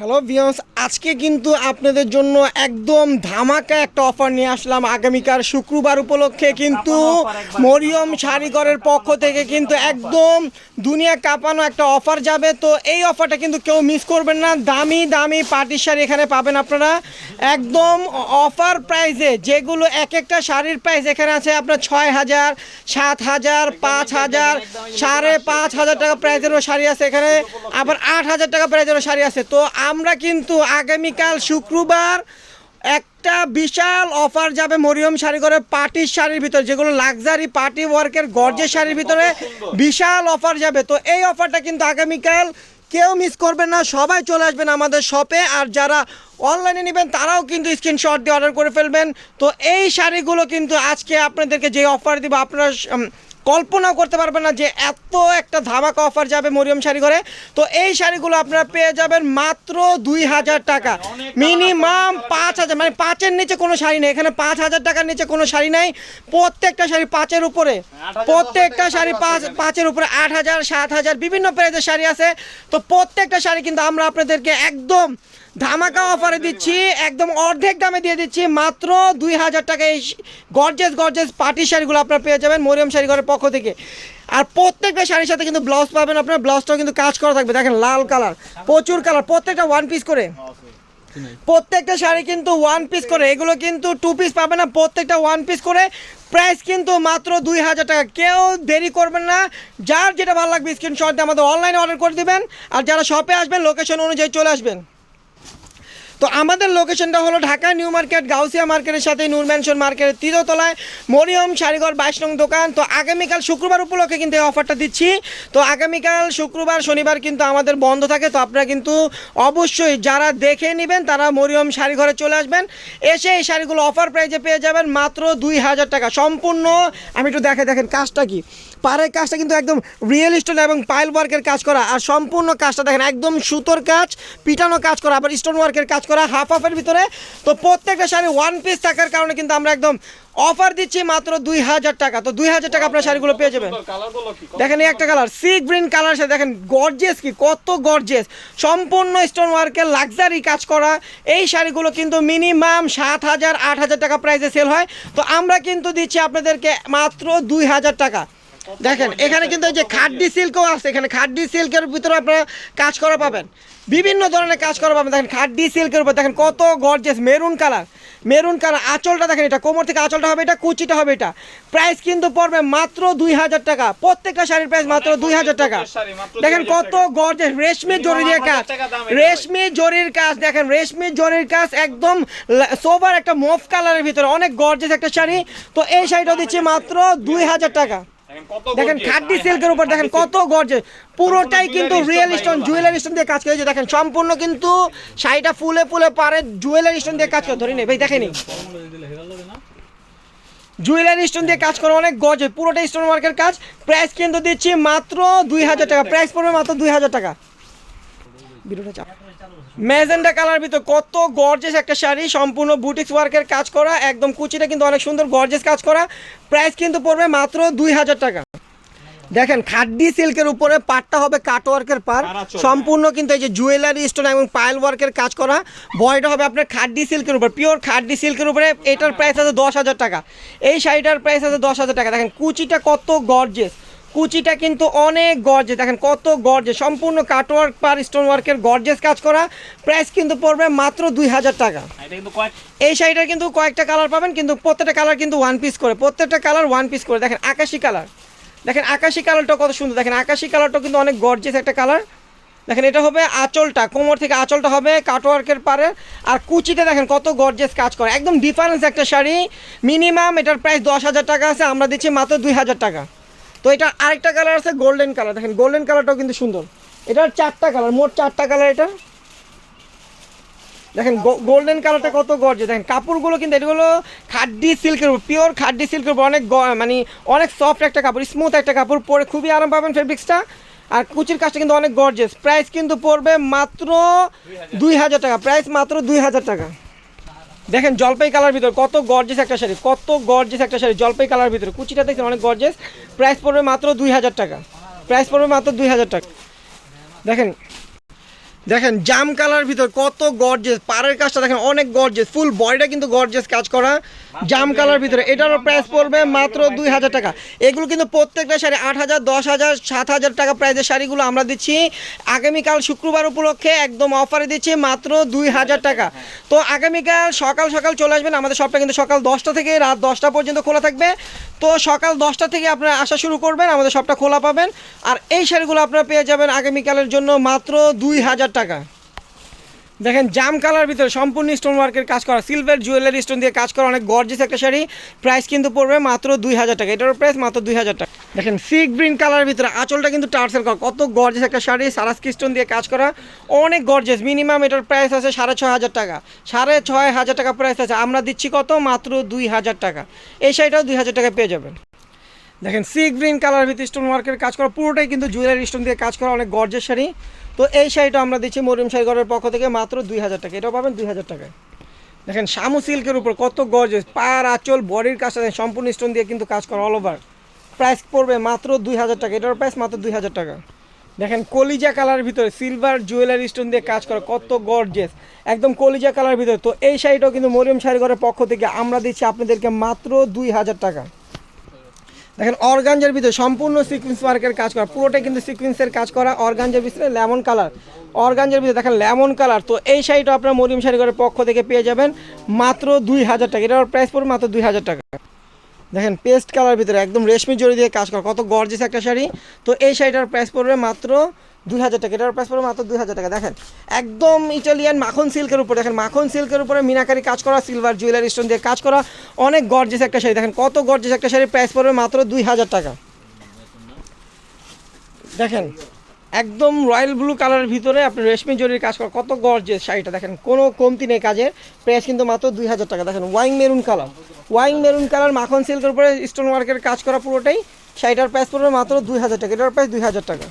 Hello ভিওস আজকে কিন্তু আপনাদের জন্য একদম ধামাকা একটা অফার নিয়ে আসলাম আগামীকাল শুক্রবার উপলক্ষে কিন্তু মরিয়ম শাড়িঘরের পক্ষ থেকে কিন্তু একদম দুনিয়া কাঁপানো একটা অফার যাবে। তো এই অফারটা কিন্তু কেউ মিস করবেন না। দামি দামি পাটির শাড়ি এখানে পাবেন আপনারা। একদম অফার প্রাইসে যেগুলো এক একটা শাড়ির প্রাইস এখানে আছে আপনার ছয় হাজার সাত হাজার পাঁচ হাজার সাড়ে পাঁচ হাজার টাকা প্রাইসেরও শাড়ি আছে এখানে। আবার আট হাজার টাকা প্রাইসেরও শাড়ি আছে। তো আমরা কিন্তু আগামীকাল শুক্রবার একটা বিশাল অফার যাবে মরিয়ম শাড়িঘরে পার্টির শাড়ির ভিতরে, যেগুলো লাক্সারি পার্টি ওয়ার্কের গর্জের শাড়ির ভিতরে বিশাল অফার যাবে। তো এই অফারটা কিন্তু আগামীকাল কেউ মিস করবেন না, সবাই চলে আসবেন আমাদের শপে আর যারা অনলাইনে নেবেন, তারাও কিন্তু স্ক্রিনশট দিয়ে অর্ডার করে ফেলবেন। তো এই শাড়িগুলো কিন্তু আজকে আপনাদেরকে যে অফার দিব, আপনারা কল্পনাও করতে পারবেন না যে এত একটা ধামাকা অফার যাবে মরিয়ম শাড়ি ঘরে। তো এই শাড়িগুলো আপনারা পেয়ে যাবেন মাত্র দুই হাজার টাকা। মিনিমাম পাঁচ হাজার মানে পাঁচের নিচে কোনো শাড়ি নেই। এখানে পাঁচ হাজার টাকার নিচে কোনো শাড়ি নেই। প্রত্যেকটা শাড়ি পাঁচের উপরে। প্রত্যেকটা শাড়ি পাঁচ পাঁচের উপরে আট হাজার সাত হাজার বিভিন্ন প্রাইজের শাড়ি আছে। তো প্রত্যেকটা শাড়ি কিন্তু আমরা আপনাদেরকে একদম ধামাকা অফারে দিচ্ছি, একদম অর্ধেক দামে দিয়ে দিচ্ছি, মাত্র দুই হাজার টাকা। এই গর্জেস গর্জেস পার্টি শাড়িগুলো আপনারা পেয়ে যাবেন মরিয়ম শাড়ি ঘরের পক্ষ থেকে। আর প্রত্যেকটা শাড়ির সাথে কিন্তু ব্লাউজ পাবেন আপনার ব্লাউজটাও কিন্তু কাজ করা থাকবে। দেখেন লাল কালার প্রচুর কালার প্রত্যেকটা ওয়ান পিস করে। প্রত্যেকটা শাড়ি কিন্তু ওয়ান পিস করে, এগুলো কিন্তু টু পিস পাবে না, প্রত্যেকটা ওয়ান পিস করে। প্রাইস কিন্তু মাত্র দুই হাজার টাকা। কেউ দেরি করবেন না, যার যেটা ভালো লাগবে স্ক্রিনশট দিয়ে আমাদের অনলাইনে অর্ডার করে দিবেন। আর যারা শপে আসবেন লোকেশন অনুযায়ী চলে আসবেন। তো আমাদের লোকেশনটা হলো ঢাকা, নিউ মার্কেট, গাউসিয়া মার্কেটের সাথে নূর ম্যানশন মার্কেটের তৃতীয়তলায় মরিয়ম শাড়িঘর বাইশ নং দোকান। তো আগামীকাল শুক্রবার উপলক্ষে কিন্তু এই অফারটা দিচ্ছি। তো আগামীকাল শুক্রবার, শনিবার কিন্তু আমাদের বন্ধ থাকে। তো আপনারা কিন্তু অবশ্যই যারা দেখে নেবেন, তারা মরিয়ম শাড়িঘরে চলে আসবেন। এসে এই শাড়িগুলো অফার প্রাইজে পেয়ে যাবেন মাত্র দুই হাজার টাকা। সম্পূর্ণ, আমি একটু দেখে দেখেন কাজটা কি। পাড়ের কাজটা কিন্তু একদম রিয়েল স্টোন এবং পাইল ওয়ার্কের কাজ করা। আর সম্পূর্ণ কাজটা দেখেন একদম সুতোর কাজ পিটানো কাজ করা আবার স্টোন ওয়ার্কের কাজ করা হাফ হাফের ভিতরে। তো প্রত্যেকটা শাড়ি ওয়ান পিস থাকার কারণে কিন্তু আমরা একদম অফার দিচ্ছি মাত্র দুই হাজার টাকা। তো দুই হাজার টাকা আপনার শাড়িগুলো পেয়ে যাবেন। দেখেন এই একটা কালার সি গ্রিন কালার সাথে দেখেন গর্জেস কি কত গর্জেস সম্পূর্ণ স্টোন ওয়ার্কের লাক্সারি কাজ করা। এই শাড়িগুলো কিন্তু মিনিমাম সাত হাজার আট হাজার টাকা প্রাইসে সেল হয়। তো আমরা কিন্তু দিচ্ছি আপনাদেরকে মাত্র দুই হাজার টাকা। দেখেন এখানে কিন্তু এই যে খাড্ডি সিল্কও আছে এখানে খাড্ডি সিল্কের ভিতরে আপনারা কাজ করা পাবেন। বিভিন্ন ধরনের কাজ করা পাবেন। দেখেন খাড্ডি সিল্কের উপর দেখেন কত gorgeous maroon colour maroon colour আঁচলটা দেখেন এটা কোমর থেকে আঁচলটা হবে এটা কুচিটা হবে এটা। প্রাইস কিন্তু পড়বে মাত্র দুই হাজার টাকা। প্রত্যেকটা শাড়ির প্রাইস মাত্র দুই হাজার টাকা। দেখেন কত গর্জেস রেশমি জরি দিয়ে কাজ। রেশমি জরির কাজ দেখেন রেশমি জরির কাজ একদম সোবার একটা মফ কালারের ভিতরে। অনেক গর্জেস একটা শাড়ি। তো এই শাড়িটা দিচ্ছে মাত্র দুই হাজার টাকা। দেখেন সিল্কের উপর দেখেন কত গর্জে পুরোটাই কিন্তু রিয়েল স্টোন জুয়েলারি স্টোন দিয়ে কাজ করেছে দেখেন সম্পূর্ণ কিন্তু শাড়িটা ফুলে ফুলে পারে জুয়েলারি স্টোন দিয়ে কাজ করে। ধরি নেই ভাই দেখেনি জুয়েলারি স্টোন দিয়ে কাজ করে অনেক গজ পুরোটা স্টোন ওয়ার্কের কাজ। প্রাইস কিন্তু দিচ্ছি মাত্র দুই হাজার টাকা। প্রাইস পড়বে মাত্র দুই হাজার টাকা। ভিডিওটা চাপ। ম্যাজেন্ডা কালার ভিতর কত গর্জেস একটা শাড়ি সম্পূর্ণ বুটিক্স ওয়ার্কের কাজ করা একদম কুচিটা কিন্তু অনেক সুন্দর গর্জেস কাজ করা। প্রাইস কিন্তু পড়বে মাত্র দুই হাজার টাকা। দেখেন খাড্ডি সিল্কের উপরে পাটটা হবে কাট ওয়ার্কের পার। সম্পূর্ণ কিন্তু এই যে জুয়েলারি স্টোন এবং পাইল ওয়ার্কের কাজ করা। বয়টা হবে আপনার খাড্ডি সিল্কের উপর পিওর খাড্ডি সিল্কের উপরে। এটার প্রাইস আছে দশ হাজার টাকা। এই শাড়িটার প্রাইস আছে দশ হাজার টাকা। দেখেন কুচিটা কত গর্জেস কুচিটা কিন্তু অনেক গর্জে দেখেন কত গর্জে সম্পূর্ণ কাটওয়ার্ক পার স্টোন ওয়ার্কের গর্জেস কাজ করা। প্রাইস কিন্তু পড়বে মাত্র দুই হাজার টাকা। এই শাড়িটার কিন্তু কয়েকটা কালার পাবেন কিন্তু প্রত্যেকটা কালার কিন্তু ওয়ান পিস করে। প্রত্যেকটা কালার ওয়ান পিস করে। দেখেন আকাশি কালার দেখেন আকাশি কালারটা কত সুন্দর। দেখেন আকাশি কালারটা কিন্তু অনেক গর্জেস একটা কালার দেখেন এটা হবে আঁচলটা কোমর থেকে আঁচলটা হবে কাটওয়ার্কের পারে। আর কুচিতে দেখেন কত গর্জেস কাজ করে। একদম ডিফারেন্স একটা শাড়ি। মিনিমাম এটার প্রাইস দশ হাজার টাকা আছে আমরা দিচ্ছি মাত্র দুই হাজার টাকা। তো এটা আরেকটা কালার আছে গোল্ডেন কালার দেখেন গোল্ডেন কালারটাও কিন্তু সুন্দর। এটার চারটা কালার মোট চারটা কালার এটা। দেখেন গোল্ডেন কালারটা কত গর্জে দেখেন, কাপড়গুলো কিন্তু, এগুলো খাড্ডি সিল্কের উপর পিওর খাড্ডি সিল্কের উপর অনেক মানে অনেক সফট একটা কাপড় স্মুথ একটা কাপড় পরে খুবই আরাম পাবেন ফেব্রিক্সটা আর কুচির কাজটা কিন্তু অনেক গর্জেস প্রাইস কিন্তু পড়বে মাত্র দুই হাজার টাকা। প্রাইস মাত্র দুই হাজার টাকা। দেখেন জলপাই কালার ভিতরে কত গর্জেস একটা শাড়ি, কত গর্জেস একটা শাড়ি জলপাই কালার ভিতরে। কুচিটা দেখছেন অনেক গর্জেস প্রাইস পড়বে মাত্র দুই হাজার টাকা। প্রাইস পড়বে মাত্র দুই হাজার টাকা। দেখেন দেখেন জাম কালার ভিতর কত গর্জেস পাড়ের কাজটা দেখেন অনেক গর্জেস ফুল বডিটা কিন্তু গর্জেস কাজ করা। জাম কালার ভিতরে। এটারও প্রাইস পড়বে মাত্র দুই হাজার টাকা। এগুলো কিন্তু প্রত্যেকটা শাড়ি আট হাজার দশ হাজার সাত হাজার টাকা প্রাইসের শাড়িগুলো আমরা দিচ্ছি। আগামীকাল শুক্রবার উপলক্ষে একদম অফারে দিচ্ছি মাত্র দুই হাজার টাকা। তো আগামীকাল সকাল সকাল চলে আসবেন। আমাদের শপটা কিন্তু সকাল দশটা থেকে রাত দশটা পর্যন্ত খোলা থাকবে। তো সকাল দশটা থেকে আপনারা আসা শুরু করবেন। আমাদের শপটা খোলা পাবেন। আর এই শাড়িগুলো আপনারা পেয়ে যাবেন আগামীকালের জন্য মাত্র দুই হাজার টাকা। দেখেন, জাম কালার ভিতরে সম্পূর্ণ স্টোন ওয়ার্কের কাজ করা। সিলভার জুয়েলারি স্টোন দিয়ে কাজ করা অনেক গর্জিস একটা শাড়ি। প্রাইস কিন্তু পড়বে মাত্র দুই হাজার টাকা। এটার প্রাইস মাত্র দুই হাজার টাকা। দেখেন সি গ্রিন কালার ভিতরে আঁচলটা কিন্তু টার্সেল করা। কত গর্জিস একটা শাড়ি সারাস্কি স্টোন দিয়ে কাজ করা। অনেক গর্জিয়াস মিনিমাম এটার প্রাইস আছে সাড়ে ছয় হাজার টাকা। সাড়ে ছয় হাজার টাকা প্রাইস আছে। আমরা দিচ্ছি কত? মাত্র দুই হাজার টাকা। এই শাড়িটাও দুই হাজার টাকা পেয়ে যাবেন। দেখেন সি গ্রিন কালার ভিত্তি স্টোন ওয়ার্কের কাজ করা, পুরোটাই কিন্তু জুয়েলারি স্টোন দিয়ে কাজ করা, অনেক গর্জের শাড়ি। তো এই শাড়িটা আমরা দিচ্ছি মরিয়ম শাড়িঘরের পক্ষ থেকে মাত্র দুই হাজার টাকা। এটাও পাবেন দুই হাজার টাকায়। দেখেন, শামু সিল্কের উপর কত গর্জেস পার আঁচল বডির কাজটা সম্পূর্ণ স্টোন দিয়ে কিন্তু কাজ করা অল ওভার প্রাইস পড়বে মাত্র দুই হাজার টাকা, এটার প্রাইস মাত্র দুই হাজার টাকা। দেখেন, কলিজা কালার ভিতরে সিলভার জুয়েলারি স্টোন দিয়ে কাজ করা, কত গর্জেস একদম কলিজা কালার ভিতরে। তো এই শাড়িটাও কিন্তু মরিয়ম শাড়িঘরের পক্ষ থেকে আমরা দিচ্ছি আপনাদেরকে মাত্র দুই হাজার টাকা। দেখেন, অর্গানজার ভিতরে সম্পূর্ণ সিকুয়েন্স ওয়ার্কের কাজ করা, পুরোটাই কিন্তু সিকুয়েন্সের কাজ করা, অর্গানজার ভিতরে লেমন কালার অর্গানজার ভিতরে দেখেন লেমন কালার তো এই শাড়িটা আপনার মরিয়ম শাড়িঘরের পক্ষ থেকে পেয়ে যাবেন মাত্র দুই হাজার টাকা। এটার প্রাইস পড়বে মাত্র দুই হাজার টাকা। দেখেন পেস্ট কালার ভিতরে একদম রেশমি জড়ি দিয়ে কাজ করা, কত গর্জেস একটা শাড়ি। তো এই শাড়িটার প্রাইস পড়বে মাত্র দুই হাজার টাকা, এটার প্রাইস পড়বে মাত্র দুই হাজার টাকা। দেখেন, একদম ইটালিয়ান মাখন সিল্কের উপরে, দেখেন, মাখন সিল্কের উপরে মিনাকারি কাজ করা সিলভার জুয়েলারি স্টোন দিয়ে কাজ করা, অনেক গর্জেস একটা শাড়ি। দেখেন, কত গর্জেস একটা শাড়ির প্রাইস পড়বে মাত্র দুই হাজার টাকা। দেখেন, একদম রয়্যাল ব্লু কালারের ভিতরে আপনি রেশমি জরির কাজ করা, কত গর্জেস শাড়িটা। দেখেন, কোনো কমতি নেই কাজের প্রাইস কিন্তু মাত্র দুই হাজার টাকা। দেখেন wine maroon colour wine maroon colour মাখন সিল্কের উপরে স্টোন ওয়ার্কের কাজ করা পুরোটাই, শাড়িটার প্রাইস পড়বে মাত্র দুই হাজার টাকা, এটার প্রাইস দুই হাজার টাকা।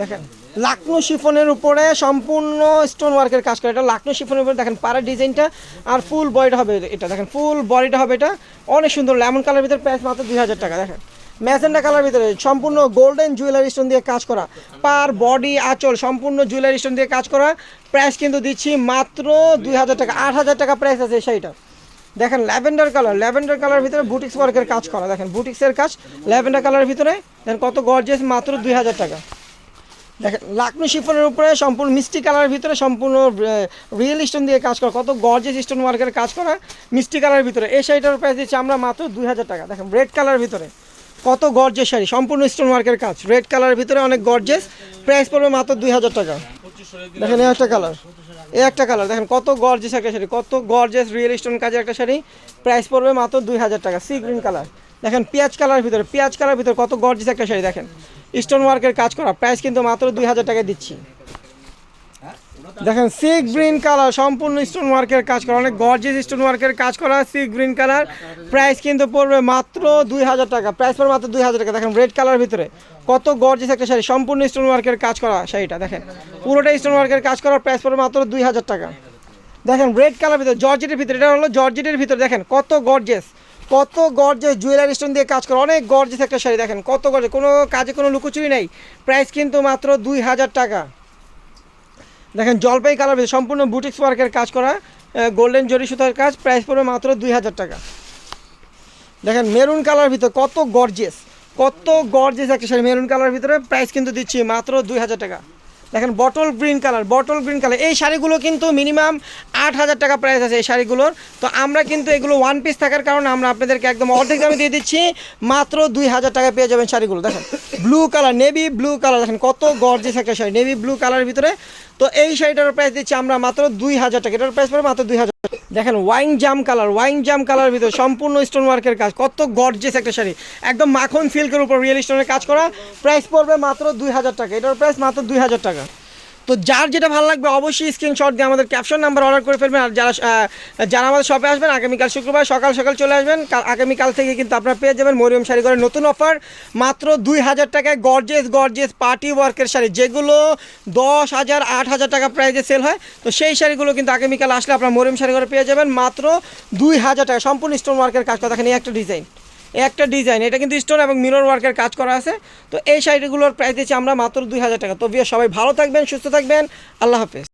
দেখেন, লাকনো শিফনের উপরে সম্পূর্ণ স্টোন ওয়ার্কের কাজ করা। এটা লাকনো শিফনের উপরে, দেখেন পাড়ার ডিজাইনটা আর ফুল বডিটা হবে এটা। দেখেন ফুল বডিটা হবে এটা। অনেক সুন্দর লেমন কালার ভিতরে প্রাইস মাত্র দুই হাজার টাকা, দেখেন। ম্যাজেন্ডা কালার ভিতরে সম্পূর্ণ গোল্ডেন জুয়েলারি স্টোন দিয়ে কাজ করা। পার বডি আঁচল, সম্পূর্ণ জুয়েলারি স্টোন দিয়ে কাজ করা। প্রাইস কিন্তু দিচ্ছি মাত্র দুই হাজার টাকা, আট হাজার টাকা প্রাইস আছে সেইটা দেখেন ল্যাভেন্ডার কালার ল্যাভেন্ডার কালার ভিতরে বুটিক্স ওয়ার্কের কাজ করা। দেখেন বুটিক্সের কাজ ল্যাভেন্ডার কালার ভিতরে। দেখেন, কত গর্জেস মাত্র দুই হাজার টাকা। দেখেন লাকনো শিফনের উপরে সম্পূর্ণ মিষ্টি কালারের ভিতরে সম্পূর্ণ রিয়েল স্টোন দিয়ে কাজ করা। কত গর্জেস স্টোন ওয়ার্কের কাজ করা মিষ্টি কালারের ভিতরে। এই শাড়িটার প্রাইস দিচ্ছি আমরা মাত্র দুই হাজার টাকা। দেখেন রেড কালার ভিতরে। কত গর্জেস শাড়ি, সম্পূর্ণ স্টোন ওয়ার্কের কাজ। রেড কালারের ভিতরে অনেক গর্জেস প্রাইস পড়বে মাত্র দুই হাজার টাকা। দেখেন, এই একটা কালার এই একটা কালার দেখেন, কত গর্জেস একটা শাড়ি, কত গর্জেস রিয়েল স্টোন কাজের একটা শাড়ি। প্রাইস পড়বে মাত্র দুই হাজার টাকা। সি গ্রিন কালার দেখেন, পেঁয়াজ কালার ভিতরে, পেঁয়াজ কালার ভিতরে কত গর্জেস একটা শাড়ি, দেখেন। স্টোন ওয়ার্কের কাজ করা। প্রাইস কিন্তু মাত্র দুই হাজার টাকা দিচ্ছি। দেখেন সি গ্রিন কালার সম্পূর্ণ স্টোন ওয়ার্কের কাজ করা। অনেক গর্জেস স্টোন ওয়ার্কের কাজ করা সি গ্রিন কালার প্রাইস কিন্তু পড়বে মাত্র দুই হাজার টাকা। প্রাইস পড়বে মাত্র দুই হাজার টাকা। দেখেন রেড কালার ভিতরে। কত গর্জেস একটা শাড়ি। সম্পূর্ণ স্টোন ওয়ার্কের কাজ করা শাড়িটা, দেখেন। পুরোটা স্টোন ওয়ার্কের কাজ করা, প্রাইস পড়বে মাত্র দুই হাজার টাকা। দেখেন রেড কালার ভিতরে জর্জেটের ভিতরে, এটা হলো জর্জেটের ভিতরে। দেখেন, কত গর্জেস কত গর্জেস জুয়েলারি স্টোন দিয়ে কাজ করে, অনেক গর্জেস একটা শাড়ি দেখেন, কত গর্জে, কোনো কাজে কোনো লুকোচুরি নেই প্রাইস কিন্তু মাত্র দুই হাজার টাকা। দেখেন জলপাই কালার সম্পূর্ণ বুটিক্স ওয়ার্কের কাজ করা গোল্ডেন জরি সুতার কাজ প্রাইস পড়বে মাত্র দুই হাজার টাকা। দেখেন মেরুন কালার ভিতরে কত গর্জেস কত গর্জেস একটা শাড়ি মেরুন কালার ভিতরে প্রাইস কিন্তু দিচ্ছি মাত্র দুই হাজার টাকা। দেখেন bottle green colour bottle green colour এই শাড়িগুলো কিন্তু মিনিমাম আট হাজার টাকা প্রাইস আছে এই শাড়িগুলোর। তো আমরা কিন্তু এগুলো ওয়ান পিস থাকার কারণে আমরা আপনাদেরকে একদম অর্ধেক দামে দিয়ে দিচ্ছি। মাত্র দুই হাজার টাকা পেয়ে যাবেন শাড়িগুলো। দেখেন blue colour navy blue colour দেখেন কত গর্জেস একটা শাড়ি নেভি ব্লু কালারের ভিতরে। তো এই শাড়িটার প্রাইস দিচ্ছি আমরা মাত্র দুই হাজার টাকা। এটার প্রাইস পড়ে মাত্র দুই হাজার দেখেন ওয়াইন জাম কালার ওয়াইন জাম কালার ভিতরে সম্পূর্ণ স্টোন ওয়ার্কের কাজ। কত গর্জেস একটা শাড়ি। একদম মাখন সিল্কের উপর রিয়েল স্টোনের কাজ করা। প্রাইস পড়বে মাত্র দুই হাজার টাকা। এটার প্রাইস মাত্র দুই হাজার টাকা। তো যার যেটা ভালো লাগবে অবশ্যই স্ক্রিনশট দিয়ে আমাদের ক্যাপশন নাম্বার অর্ডার করে ফেলবেন। আর যারা যারা আমাদের শপে আসবেন, আগামীকাল শুক্রবার সকাল সকাল চলে আসবেন। কাল, আগামীকাল থেকে কিন্তু আপনারা পেয়ে যাবেন মরিয়ম শাড়ি করে নতুন অফার মাত্র দুই হাজার টাকায় গর্জেস গর্জেস পার্টি ওয়ার্কের শাড়ি, যেগুলো দশ হাজার, আট হাজার টাকা প্রাইজে সেল হয়। তো সেই শাড়িগুলো কিন্তু আগামীকাল আসলে আপনারা মরিয়ম শাড়ি করে পেয়ে যাবেন। মাত্র দুই হাজার টাকা, সম্পূর্ণ স্টোন ওয়ার্কের কাজ করা এই একটা ডিজাইন একটা ডিজাইন এটা কিন্তু স্টোন এবং মিরর ওয়ার্কের কাজ করা আছে। তো এই শাড়িগুলোর প্রাইস দিচ্ছি আমরা মাত্র দুই হাজার টাকা। তো সবাই ভালো থাকবেন, সুস্থ থাকবেন। আল্লাহ হাফেজ।